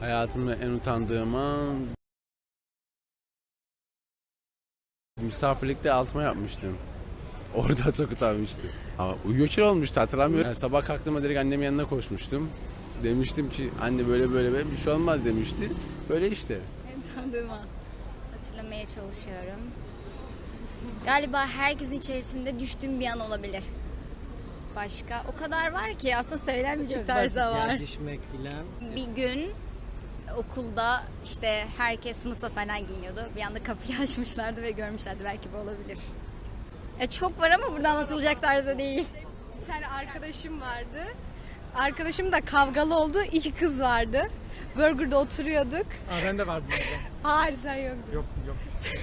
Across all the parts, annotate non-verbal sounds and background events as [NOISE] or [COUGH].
Hayatımda en utandığım an misafirlikte altıma yapmıştım. [LAUGHS] Orada çok utanmıştım. Ama uyuyorken olmuştu hatırlamıyorum. Yani sabah kalktığımda direkt annemin yanına koşmuştum. Demiştim ki anne böyle böyle böyle bir şey olmaz demişti. Böyle işte. En tanıdığıma. Hatırlamaya çalışıyorum. Galiba herkesin içerisinde düştüğüm bir an olabilir. Başka o kadar var ki aslında söylenmeyecek tarzda var. Düşmek filan. Bir gün okulda işte herkes sınıfta falan giyiniyordu. Bir anda kapıyı [LAUGHS] açmışlardı ve görmüşlerdi. Belki bu olabilir. Ya çok var ama burada anlatılacak tarzda değil. Bir tane arkadaşım vardı. Arkadaşım da kavgalı oldu. İki kız vardı. Burger'da oturuyorduk. Aa, ben de vardım orada. [LAUGHS] Hayır sen yoktun. Yok yok.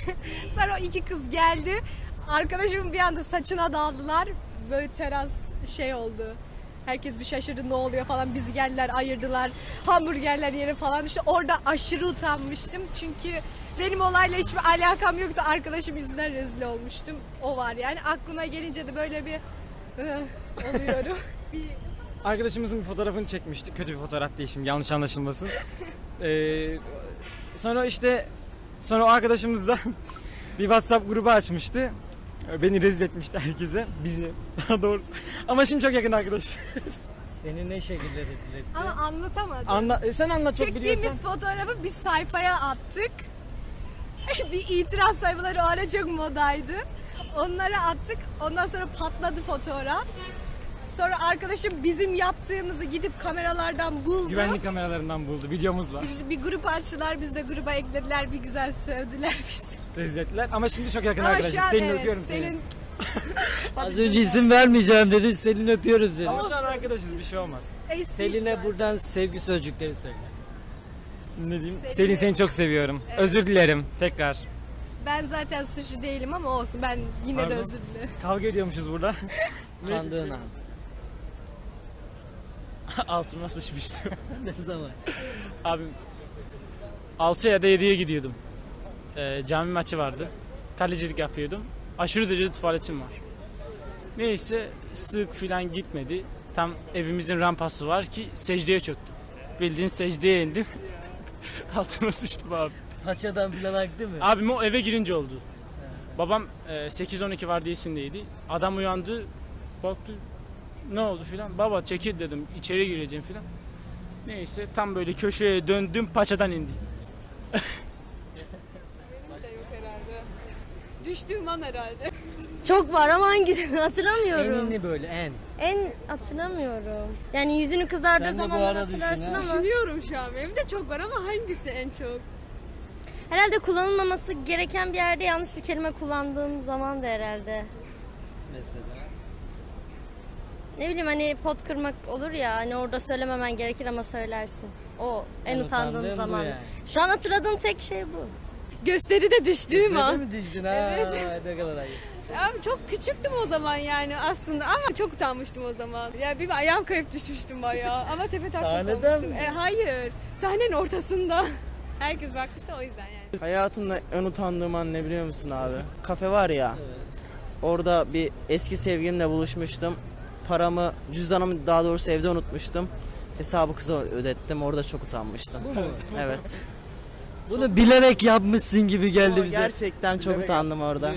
[LAUGHS] Sonra o iki kız geldi. Arkadaşımın bir anda saçına daldılar. Böyle teras şey oldu. Herkes bir şaşırdı ne oluyor falan. Bizi geldiler ayırdılar. Hamburgerler yeri falan. İşte orada aşırı utanmıştım. Çünkü benim olayla hiçbir alakam yoktu. Arkadaşım yüzünden rezil olmuştum. O var yani. Aklıma gelince de böyle bir oluyorum. [LAUGHS] bir Arkadaşımızın bir fotoğrafını çekmiştik. Kötü bir fotoğraf değil şimdi yanlış anlaşılmasın. [LAUGHS] Ee, sonra işte sonra o arkadaşımız da [LAUGHS] bir WhatsApp grubu açmıştı. Beni rezil etmişti herkese. Bizi [LAUGHS] daha doğrusu. Ama şimdi çok yakın arkadaş. Seni ne şekilde rezil etti? ama anlatamadım. Anla, e, sen anlat çok Çektiğimiz biliyorsan. fotoğrafı biz sayfaya attık. [LAUGHS] bir itiraz sayfaları o ara çok modaydı. Onlara attık. Ondan sonra patladı fotoğraf. Sonra arkadaşım bizim yaptığımızı gidip kameralardan buldu. Güvenlik kameralarından buldu. Videomuz var. Biz bir grup açtılar, biz de gruba eklediler, bir güzel sövdüler [LAUGHS] bizi. Rezil ettiler. Ama şimdi çok yakın Ama arkadaşız. şu an Senin evet, öpüyorum senin seni. [LAUGHS] Az önce isim vermeyeceğim dedin. Selin öpüyorum seni. Ama şu an arkadaşız bir şey olmaz. eski Selin'e buradan sevgi sözcükleri söyle. Ne diyeyim? Selin- Selin seni çok seviyorum. Özür dilerim tekrar. Ben zaten suçlu değilim ama olsun ben yine de Pardon? özür dilerim. Kavga ediyormuşuz burada. [LAUGHS] Utandığın an. [LAUGHS] Altıma sıçmıştım. [LAUGHS] ne zaman? Abim 6 ya da 7'ye gidiyordum. Ee, cami maçı vardı. Kalecilik yapıyordum. Aşırı derecede tuvaletim var. Neyse sık filan gitmedi. Tam evimizin rampası var ki secdeye çöktüm. Bildiğin secdeye indim. [LAUGHS] Altıma sıçtım abi. Paçadan filan aktı mı? Abim o eve girince oldu. Babam e, 8-12 vardiyasındaydı. Adam uyandı. Baktı ne oldu filan. Baba çekil dedim içeri gireceğim filan. Neyse tam böyle köşeye döndüm paçadan indi. de yok herhalde. Düştüğüm an herhalde. Çok var ama hangi [LAUGHS] hatırlamıyorum. Enini böyle en. En hatırlamıyorum. Yani yüzünü kızardığı Sen de bu zamanlar ara düşün hatırlarsın ha. ama Düşünüyorum şu an. Benim de çok var ama hangisi en çok? herhalde kullanılmaması gereken bir yerde yanlış bir kelime kullandığım zaman da herhalde. Mesela. Ne bileyim hani pot kırmak olur ya hani orada söylememen gerekir ama söylersin. O en, En utandığım zaman. yani. Şu an hatırladığım tek şey bu. Gösteride düştüğüm an. mi düştün ha? Evet. Ne kadar ayıp. Abi çok küçüktüm o zaman yani aslında ama çok utanmıştım o zaman. Ya bir ayağım kayıp düşmüştüm bayağı ama tepe taklak Sahneden olmuştum. mi? E, hayır. Sahnenin ortasında. [LAUGHS] Herkes bakmıştı o yüzden yani. Hayatımda en utandığım an ne biliyor musun abi? Kafe var ya. Orada bir eski sevgilimle buluşmuştum. Paramı, cüzdanımı daha doğrusu evde unutmuştum. Hesabı kıza ödettim. Orada çok utanmıştım. Evet. Bunu bilerek yapmışsın gibi geldi bize. Gerçekten çok utandım orada.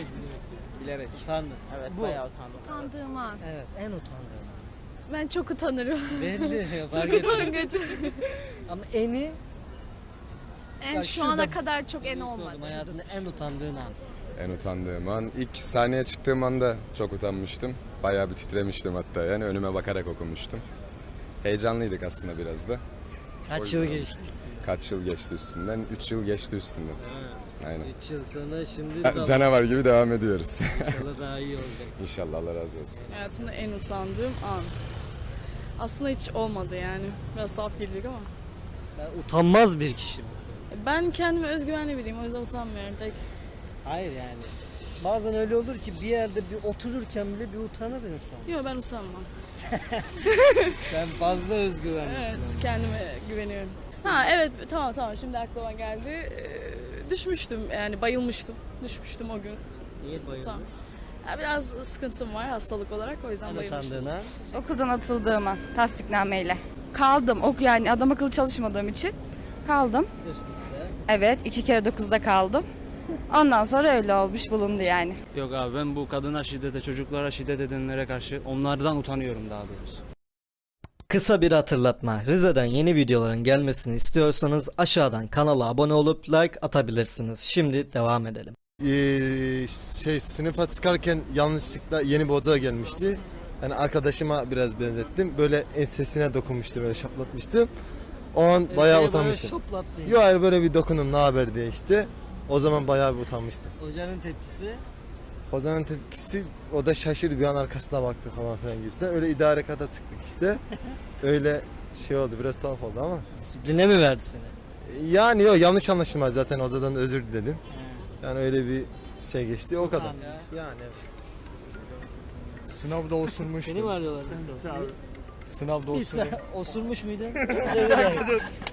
Bilerek. Utandın. Evet, Bu. bayağı utandım. Utandığım an. Evet en utandığın. Ben çok utanırım. Belli. [LAUGHS] Fark ettim. Ama eni En Ya şu şurada ana kadar çok en olmadı. Hayatında en utandığın an. En utandığım an ilk sahneye çıktığım anda çok utanmıştım. Bayağı bir titremiştim hatta yani önüme bakarak okumuştum. Heyecanlıydık aslında biraz da. Kaç yıl geçti? Kaç yıl geçti üstünden? 3 yıl geçti üstünden. Aynen. 3 yıl sonra şimdi Ha, Canavar gibi devam ediyoruz. [LAUGHS] inşallah daha iyi olacak. İnşallah Allah razı olsun. Hayatımda en utandığım an. Aslında hiç olmadı yani. Biraz tuhaf gelecek ama. Sen utanmaz bir kişi misin? Ben kendime özgüvenli biriyim o yüzden utanmıyorum pek. Hayır yani. Bazen öyle olur ki bir yerde bir otururken bile bir utanır insan. Yok ben utanmam. [LAUGHS] Sen fazla özgüvenlisin. Evet ama. kendime güveniyorum. Ha evet tamam tamam şimdi aklıma geldi. Ee, düşmüştüm yani bayılmıştım. Düşmüştüm o gün. Niye bayıldın? Tamam. Ya biraz sıkıntım var hastalık olarak o yüzden En bayılmıştım. utandığın an. Okuldan atıldığım an tasdiknameyle. Kaldım. Ok yani adam akıllı çalışmadığım için kaldım. Üst üste. Evet iki kere dokuzda kaldım. Ondan sonra öyle olmuş bulundu yani. Yok abi ben bu kadına şiddete, çocuklara şiddet edenlere karşı onlardan utanıyorum daha doğrusu. Kısa bir hatırlatma. Rize'den yeni videoların gelmesini istiyorsanız aşağıdan kanala abone olup like atabilirsiniz. Şimdi devam edelim. Ee, şey sınıfa çıkarken yanlışlıkla yeni bir odaya gelmişti. Yani arkadaşıma biraz benzettim. Böyle ensesine dokunmuştu böyle şaplatmıştı. O an bayağı utanmıştım. Şoplattı. Yok hayır böyle bir dokunun ne haber diye işte. O zaman bayağı bir utanmıştım. Hocanın tepkisi. Zaman tepkisi o da şaşırdı bir an arkasına baktı falan filan gibisinden. Öyle idare kata çıktık işte. [LAUGHS] Öyle şey oldu biraz tuhaf oldu ama. Disipline mi verdi seni? Yani yok yanlış anlaşılmaz zaten Oza'dan özür diledim. Yani öyle bir şey geçti o kadar. Yani evet. Sınavda osurmuştum. Seni mi arıyorlar? Sınavda Bir osurmuş muydun? [LAUGHS] [LAUGHS]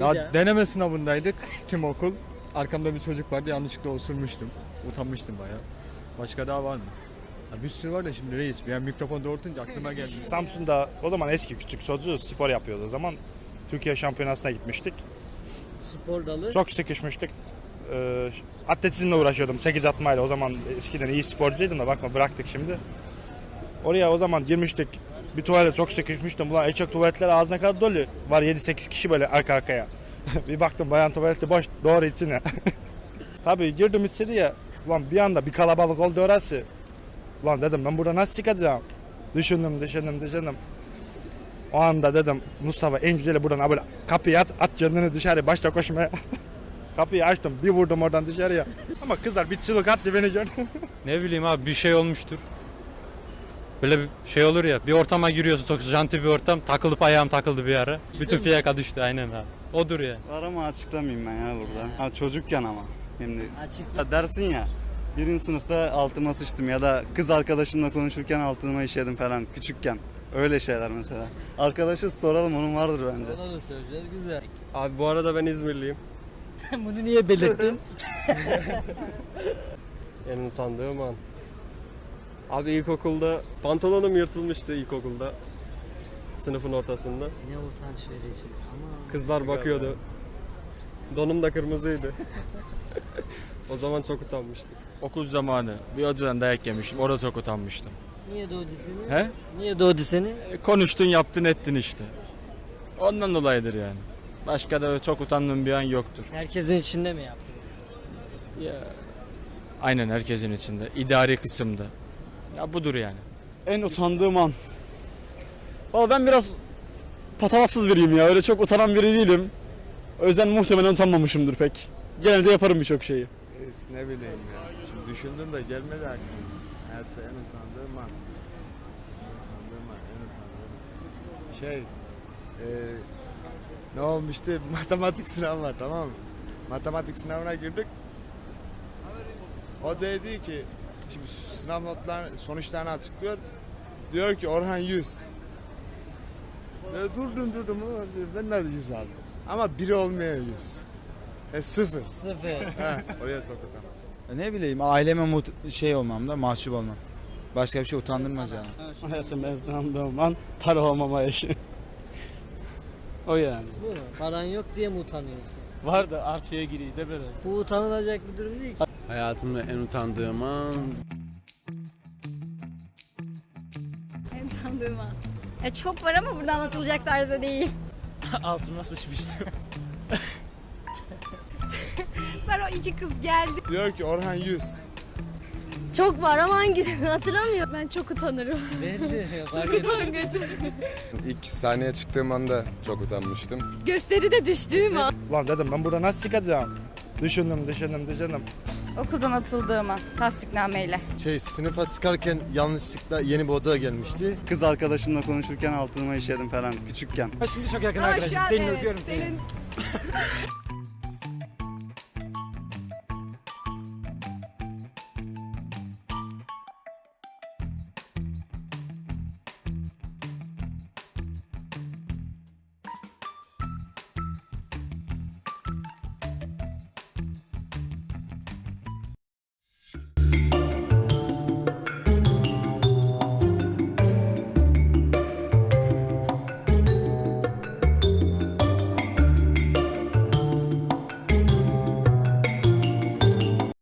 Orada ya deneme sınavındaydık [LAUGHS] tüm okul. Arkamda bir çocuk vardı yanlışlıkla osurmuştum. Utanmıştım bayağı. Başka daha var mı? Ya bir sürü var da şimdi reis. Bir an mikrofon doğrultunca aklıma [LAUGHS] geldi. Samsun'da o zaman eski küçük çocuğu spor yapıyordu o zaman. Türkiye şampiyonasına gitmiştik. Spor dalı. Çok sıkışmıştık. Ee, atletizmle uğraşıyordum 8 atmayla. O zaman eskiden iyi sporcuydum da bakma bıraktık şimdi. Oraya o zaman girmiştik. Bir tuvalete çok sıkışmıştım. Ulan erkek tuvaletler ağzına kadar dolu. Var 7-8 kişi böyle arka arkaya. [LAUGHS] bir baktım bayan tuvaleti boş. Doğru içine. [LAUGHS] Tabii girdim içeriye. Ulan bir anda bir kalabalık oldu orası. Ulan dedim ben burada nasıl çıkacağım? Düşündüm düşündüm düşündüm. O anda dedim Mustafa en güzeli buradan böyle kapıyı at, at kendini dışarı başla koşmaya. [LAUGHS] kapıyı açtım bir vurdum oradan dışarıya. Ama kızlar bir çığlık attı beni gördü. Ne bileyim abi bir şey olmuştur. Böyle bir şey olur ya bir ortama giriyorsun çok janti bir ortam takılıp ayağım takıldı bir ara. [LAUGHS] Bütün fiyaka düştü aynen abi. Odur ya. Arama açıklamayayım ben ya burada. Ha çocukken ama. Şimdi Açık. ya dersin ya. Birinci sınıfta altıma sıçtım ya da kız arkadaşımla konuşurken altıma işedim falan küçükken. Öyle şeyler mesela. Arkadaşı soralım onun vardır bence. Ona da söyleyeceğiz. Güzel. Abi bu arada ben İzmirliyim. [LAUGHS] Bunu niye belirttin? [LAUGHS] En utandığım an. Abi ilkokulda pantolonum yırtılmıştı ilkokulda. Sınıfın ortasında. ne utanç verici. Ama Kızlar bakıyordu. Donum da kırmızıydı. [LAUGHS] o zaman çok utanmıştık. Okul zamanı bir hocadan dayak yemiştim orada çok utanmıştım. niye doğdu seni? He? Niye doğdu seni? E, konuştun yaptın ettin işte. Ondan dolayıdır yani. Başka da çok utandığım bir an yoktur. Herkesin içinde mi yaptın? Ya. Aynen herkesin içinde. İdari kısımda. Ya budur yani. En utandığım an. Valla ben biraz patavatsız biriyim ya. Öyle çok utanan biri değilim. O yüzden muhtemelen utanmamışımdır pek. Genelde yaparım birçok şeyi. Ne bileyim ya. Şimdi düşündüm de gelmedi aklıma. Hayatta en utandığım an. En utandığım an, en utandığım an. Şey, eee ne olmuştu? [LAUGHS] Matematik sınavı var tamam mı? Matematik sınavına girdik. O dedi ki, şimdi sınav notlarını, sonuçlarını açıklıyor. Diyor ki Orhan 100. Ya durdum durdum ben de 100 aldım. Ama biri olmayan 100. E sıfır. Sıfır. [LAUGHS] Ha, oraya çok utanmıştım. Ne bileyim aileme şey olmam da mahcup olmam. Başka bir şey utandırmaz yani. Hayatımda en utandığım an para olmama işi. [LAUGHS] o yani. Bu mu? Paran yok diye mi utanıyorsun? Var da artıya giriyor de biraz. Bu utanılacak bir durum değil ki. Hayatımda en utandığım an En utandığım an. Ya çok var ama burada anlatılacak tarzda değil. [LAUGHS] Altıma sıçmıştım. [LAUGHS] Sonra o iki kız geldi. Diyor ki Orhan 100. Çok var ama hangi [LAUGHS] hatırlamıyorum. Ben çok utanırım. Belli. Fark ettim. İlk sahneye çıktığım anda çok utanmıştım. Gösteride düştüğüm an. Ulan dedim ben burada nasıl çıkacağım? Düşündüm düşündüm düşündüm. Okuldan atıldığım an tasdiknameyle. Şey sınıfa çıkarken yanlışlıkla yeni bir odaya gelmişti. Kız arkadaşımla konuşurken altıma işedim falan küçükken. Şimdi çok yakın arkadaşız. an Senin evet, öpüyorum seni. senin